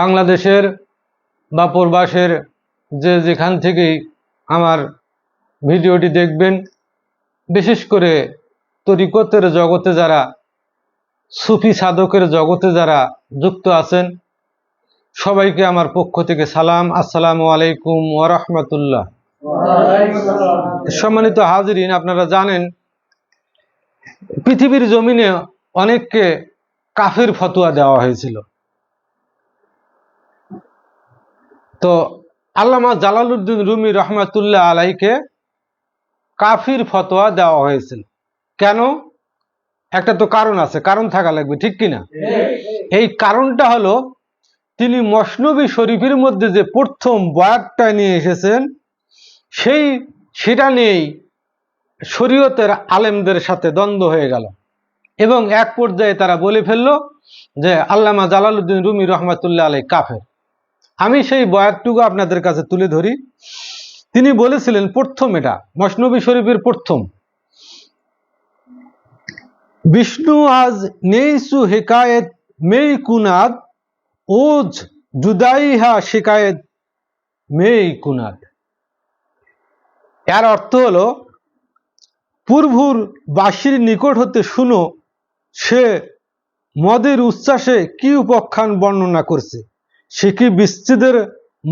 বাংলাদেশের বা প্রবাসের যে যেখান থেকেই আমার ভিডিওটি দেখবেন, বিশেষ করে তরিকতের জগতে যারা, সুফি সাধকের জগতে যারা যুক্ত আছেন, সবাইকে আমার পক্ষ থেকে সালাম, আসসালামু আলাইকুম ওরহমতুল্লাহ সম্মানিত হাজিরিন, আপনারা জানেন, পৃথিবীর জমিনে অনেককে কাফের ফতোয়া দেওয়া হয়েছিল। তো আল্লামা জালালউদ্দিন রুমি রহমাতুল্লাহ আলাইকে কাফির ফতোয়া দেওয়া হয়েছিল কেন? একটা তো কারণ আছে কারণ থাকা লাগবে ঠিক কিনা? এই কারণটা হলো তিনি মসনবী শরীফের মধ্যে যে প্রথম বয়াতটা নিয়ে এসেছেন সেই সেটা নিয়েই শরীয়তের আলেমদের সাথে দ্বন্দ্ব হয়ে গেল। এবং এক পর্যায়ে তারা বলে ফেলল যে আল্লামা জালালউদ্দিন রুমি রহমাতুল্লাহ আলাই কাফের। আমি সেই বয়াতটুকু আপনাদের কাছে তুলে ধরি। তিনি বলেছিলেন, প্রথম এটা, মসনবী শরীফের প্রথম। বিষ্ণু আজ নেইসু হেকায়েত, মেই কুনাদ, ওজ জুদাইহা শিকায়েত, মেই কুনাদ। এর অর্থ হলো, পূর্বুর বাসির নিকট হতে শুনো, সে মদের উচ্ছ্বাসে কি উপাখ্যান বর্ণনা করছে। সে কি বিচ্ছেদের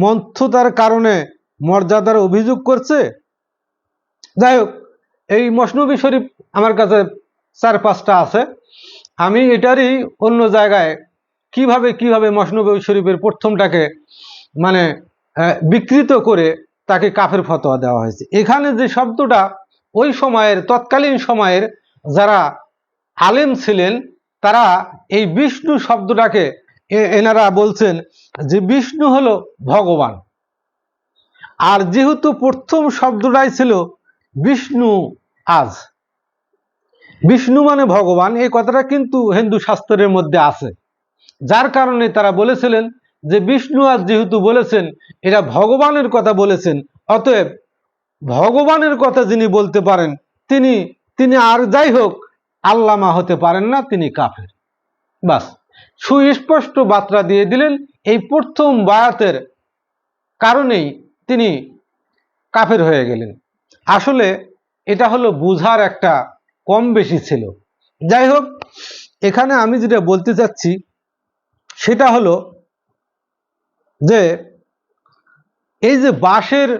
মন্থতার কারণে মর্যাদার অভিযোগ করছে? যাই হোক, এই মসনবী শরীফ আমার কাছে চার পাঁচটা আছে। আমি এটারই অন্য জায়গায় কীভাবে কীভাবে মসনবী শরীফের প্রথমটাকে মানে বিকৃত করে তাকে কাফের ফতোয়া দেওয়া হয়েছে। এখানে যে শব্দটা ওই সময়ের, তৎকালীন সময়ের যারা আলেম ছিলেন, তারা এই বিষ্ণু শব্দটাকে এনারা বলছেন যে বিষ্ণু হলো ভগবান। আর যেহেতু প্রথম শব্দটাই ছিল বিষ্ণু আজ। বিষ্ণু মানে ভগবান, এই কথাটা কিন্তু হিন্দু শাস্ত্রের মধ্যে আছে। যার কারণে তারা বলেছিলেন যে বিষ্ণু আজ যেহেতু বলেছেন এটা ভগবানের কথা বলেছেন, অতএব ভগবানের কথা যিনি বলতে পারেন, তিনি তিনি আর যাই হোক, আল্লামা হতে পারেন না, তিনি কাফের। বাস। সুস্পষ্ট বার্তা দিয়ে দিলেন এই প্রথম বায়াতের কারণেই তিনি কাফের হয়ে গেলেন। আসলে এটা হলো বুঝার একটা কম বেশি ছিল। যাই হোক, এখানে আমি যেটা বলতে চাচ্ছি সেটা হলো যে এই যে বাঁশের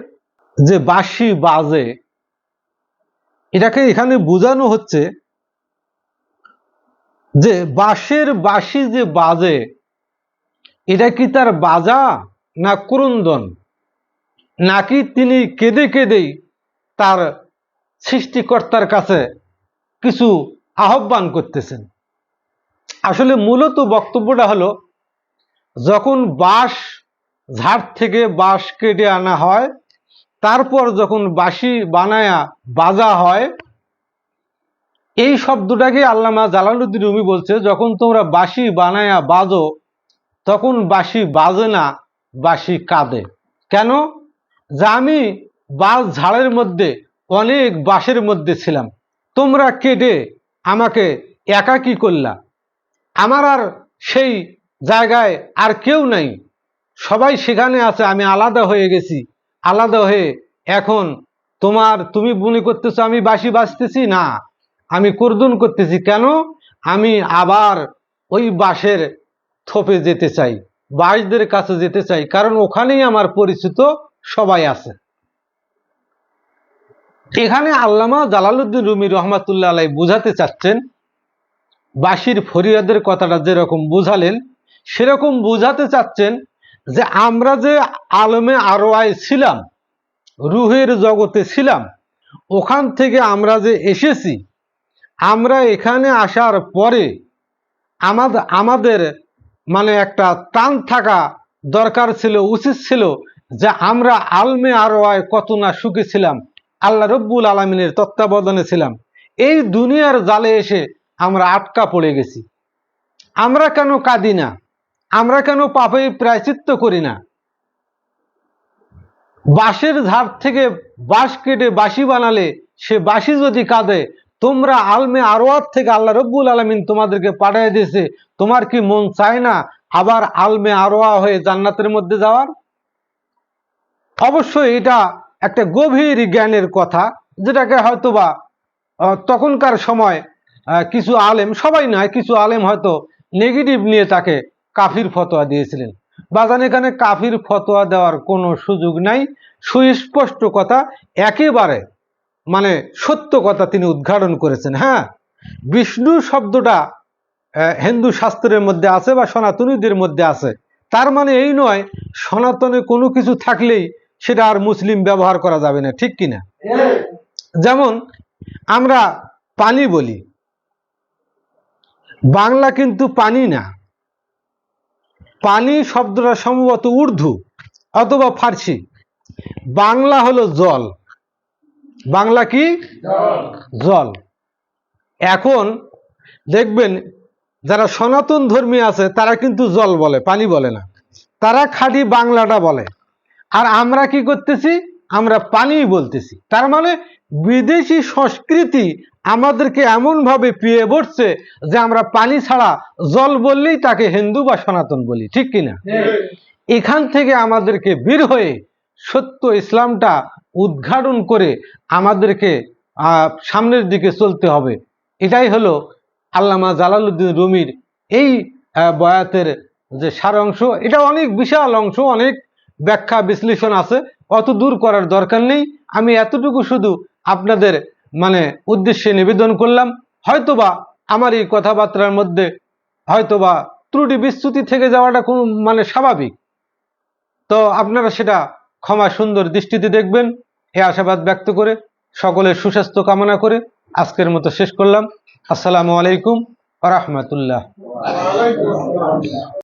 যে বাঁশি বাজে, এটাকে এখানে বোঝানো হচ্ছে যে বাঁশের বাঁশি যে বাজে, এটা কি তার বাজা না ক্রন্দন? নাকি তিনি কেঁদে কেঁদেই তার সৃষ্টিকর্তার কাছে কিছু আহ্বান করতেছেন? আসলে মূলত বক্তব্যটা হলো, যখন বাঁশ ঝাড় থেকে বাঁশ কেটে আনা হয়, তারপর যখন বাঁশি বানায়া বাজা হয় এই শব্দটাকে আল্লামা জালালউদ্দিন রুমি বলছে, যখন তোমরা বাঁশি বানায়া বাজো, তখন বাঁশি বাজে না, বাঁশি কাঁদে। কেন? যে আমি বাঁশ ঝাড়ের মধ্যে, অনেক বাঁশের মধ্যে ছিলাম। তোমরা কেটে আমাকে একাকী করলা। আমার আর সেই জায়গায় আর কেউ নাই। সবাই সেখানে আছে, আমি আলাদা হয়ে গেছি। আলাদা হয়ে এখন তোমার, তুমি মনে করতেছো আমি বাঁশি বাজতেছি? না। আমি করদুন করতেছি। কেন? আমি আবার ওই বাঁশের থোপে যেতে চাই, বাঁশদের কাছে যেতে চাই, কারণ ওখানেই আমার পরিচিত সবাই আছে। এখানে আল্লামা জালালউদ্দিন রুমি রহমাতুল্লাহ আলাই বুঝাতে চাচ্ছেন, বাঁশির ফরিয়াদের কথাটা যেরকম বুঝালেন, সেরকম বুঝাতে চাচ্ছেন যে আমরা যে আলমে আরোয়ায় ছিলাম, রুহের জগতে ছিলাম, ওখান থেকে আমরা যে এসেছি আমরা এখানে আসার পরে আমাদের আমাদের মানে একটা টান থাকা দরকার ছিল, উচিত ছিল যে আমরা আলমে আরোয়ায় কত না সুখী ছিলাম, আল্লাহ রব্বুল আলমিনের তত্ত্বাবধানে ছিলাম। এই দুনিয়ার জালে এসে আমরা আটকা পড়ে গেছি। আমরা কেন কাঁদি না? আমরা কেন পাপে প্রায়চিত্ত করি না? বাঁশের ঝাড় থেকে বাঁশ কেটে বাঁশি বানালে সে বাঁশি যদি কাঁদে তোমরা আলমে আরোয়ার থেকে আল্লাহ রব্বুল আলমিন তোমাদেরকে পাঠিয়ে দিয়েছে। তোমার কি মন চায় না আবার আলমে আরোয়া হয়ে জান্নাতের মধ্যে যাওয়ার? অবশ্যই এটা একটা গভীর জ্ঞানের কথা, যেটাকে হয়তোবা তখনকার সময় কিছু আলেম, সবাই নয়, কিছু আলেম হয়তো নেগেটিভ নিয়ে তাকে কাফির ফতোয়া দিয়েছিলেন। বাজান, এখানে কাফির ফতোয়া দেওয়ার কোনো সুযোগ নাই। সুস্পষ্ট কথা, একেবারে মানে সত্য কথা তিনি উদ্ঘাটন করেছেন হ্যাঁ? বিষ্ণু শব্দটা হিন্দু শাস্ত্রের মধ্যে আছে বা সনাতনীদের মধ্যে আছে। তার মানে এই নয়, সনাতনে কোনো কিছু থাকলেই সেটা আর মুসলিম ব্যবহার করা যাবে না, ঠিক কিনা? যেমন আমরা পানি বলি। বাংলা কিন্তু পানি না। পানি শব্দটা সম্ভবত উর্দু অথবা ফার্সি। বাংলা হলো জল। বাংলা কি? জল। এখন দেখবেন যারা সনাতন ধর্মী আছে তারা কিন্তু জল বলে পানি বলে না। তারা খাঁটি বাংলাটা বলে। আর আমরা কি করতেছি? আমরা পানি বলতেছি। তার মানে বিদেশি সংস্কৃতি আমাদেরকে এমনভাবে পিয়ে বসছে যে আমরা পানি ছাড়া জল বললেই তাকে হিন্দু বা সনাতন বলি ঠিক কিনা? এখান থেকে আমাদেরকে বের হয়ে সত্য ইসলামটা উদ্ঘাটন করে আমাদেরকে সামনের দিকে চলতে হবে। এটাই হলো আল্লামা জালালউদ্দিন রুমির এই বয়াতের যে সার অংশ এটা অনেক বিশাল অংশ, অনেক ব্যাখ্যা, বিশ্লেষণ আছে। অত দূর করার দরকার নেই। আমি এতটুকু শুধু আপনাদের মানে উদ্দেশ্যে নিবেদন করলাম। হয়তোবা আমার এই কথাবার্তার মধ্যে হয়তোবা ত্রুটি বিচ্যুতি থেকে যাওয়াটা কোনো মানে স্বাভাবিক। তো আপনারা সেটা ক্ষমা সুন্দর দৃষ্টিতে দেখবেন। হে আশাবাদ ব্যক্ত করে সকলের সুস্বাস্থ্য কামনা করে আজকের মতো শেষ করলাম। আসসালামু আলাইকুম রহমতুল্লাহ।